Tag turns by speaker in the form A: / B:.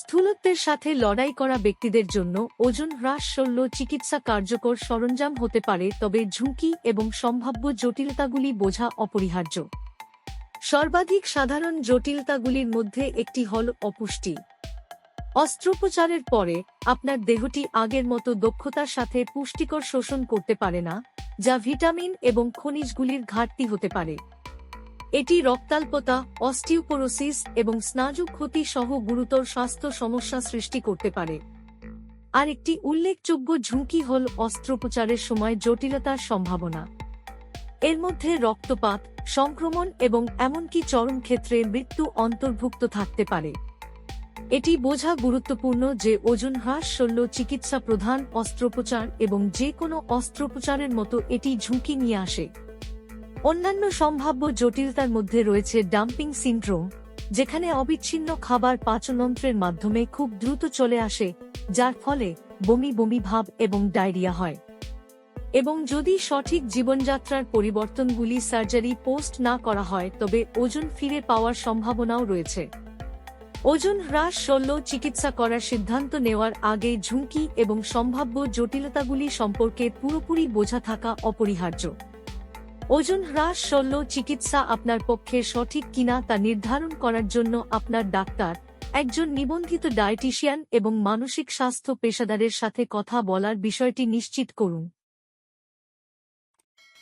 A: স্থূলত্বের সাথে লড়াই করা ব্যক্তিদের জন্য ওজন হ্রাস শল্য চিকিৎসা কার্যকর সরঞ্জাম হতে পারে, তবে ঝুঁকি এবং সম্ভাব্য জটিলতাগুলি বোঝা অপরিহার্য। সর্বাধিক সাধারণ জটিলতাগুলির মধ্যে একটি হল অপুষ্টি। অস্ত্রোপচারের পরে আপনার দেহটি আগের মতো দক্ষতার সাথে পুষ্টিকর শোষণ করতে পারে না, যা ভিটামিন এবং খনিজগুলির ঘাটতি হতে পারে। এটি রক্তাল্পতা, অস্টিওপোরোসিস এবং স্নায়ু ক্ষতি সহ গুরুতর স্বাস্থ্য সমস্যা সৃষ্টি করতে পারে। আর একটি উল্লেখযোগ্য ঝুঁকি হল অস্ত্রোপচারের সময় জটিলতার সম্ভাবনা। এর মধ্যে রক্তপাত, সংক্রমণ এবং এমনকি চরম ক্ষেত্রে মৃত্যু অন্তর্ভুক্ত থাকতে পারে। এটি বোঝা গুরুত্বপূর্ণ যে ওজন হ্রাস শল্য চিকিৎসা প্রধান অস্ত্রোপচার এবং যে কোনো অস্ত্রোপচারের মতো এটি ঝুঁকি নিয়ে আসে। অন্যান্য সম্ভাব্য জটিলতার মধ্যে রয়েছে ডাম্পিং সিন্ড্রোম, যেখানে অবিচ্ছিন্ন খাবার পাচনন্ত্রের মাধ্যমে খুব দ্রুত চলে আসে, যার ফলে বমি বমি ভাব এবং ডায়রিয়া হয়। এবং যদি সঠিক জীবনযাত্রার পরিবর্তনগুলি সার্জারি পোস্ট না করা হয়, তবে ওজন ফিরে পাওয়ার সম্ভাবনাও রয়েছে। ওজন হ্রাস শল্য চিকিৎসা করার সিদ্ধান্ত নেওয়ার আগে ঝুঁকি এবং সম্ভাব্য জটিলতাগুলি সম্পর্কে পুরোপুরি বোঝা থাকা অপরিহার্য। ওজন হ্রাস শল্য চিকিৎসা আপনার পক্ষে সঠিক কিনা তা নির্ধারণ করার জন্য আপনার ডাক্তার, একজন নিবন্ধিত ডায়েটিশিয়ান এবং মানসিক স্বাস্থ্য পেশাদারের সাথে কথা বলার বিষয়টি নিশ্চিত করুন।